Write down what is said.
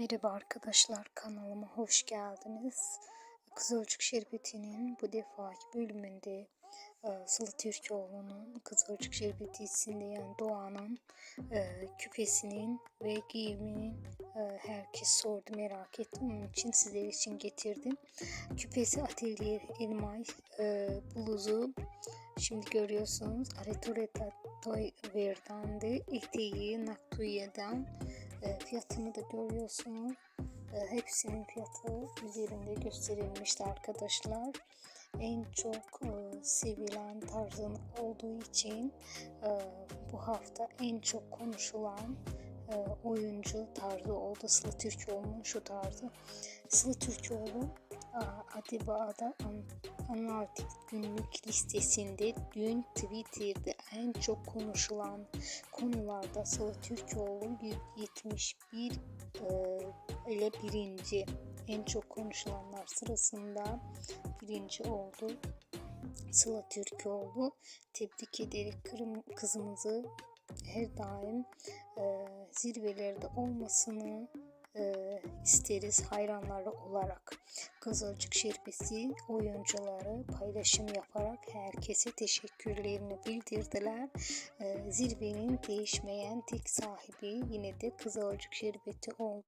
Merhaba arkadaşlar kanalıma hoş geldiniz. Kızılcık Şerbeti'nin bu defaki bölümünde e, Sıla Türkoğlu'nun Kızılcık Şerbeti isimleyen Doğan'ın e, küpesinin ve giyiminin e, herkes sordu merak ettim. Onun için sizler için getirdim. Küpesi atölye elmay bluzu Şimdi görüyorsunuz Aretureta Toy Verdan'dı. Eteği Naktuya'dan e, fiyatını da görüyorsunuz. E, hepsinin fiyatı üzerinde gösterilmişti arkadaşlar. En çok e, sevilen tarzın olduğu için e, bu hafta en çok konuşulan e, oyuncu tarzı oldu. Sıla Türkoğlu'nun şu tarzı. Sıla Türkoğlu Atiba'da Analitik günlük listesinde dün Twitter'da en çok konuşulan konularda Sıla Türkoğlu 171 e, ile birinci en çok konuşulanlar sırasında birinci oldu. Sıla Türkoğlu tebrik ederek kızımızı her daim e, zirvelerde olmasını e, isteriz hayranları olarak. Kızılcık Şerbeti oyuncuları paylaşım yaparak herkese teşekkürlerini bildirdiler. E, zirvenin değişmeyen tek sahibi yine de Kızılcık Şerbeti oldu.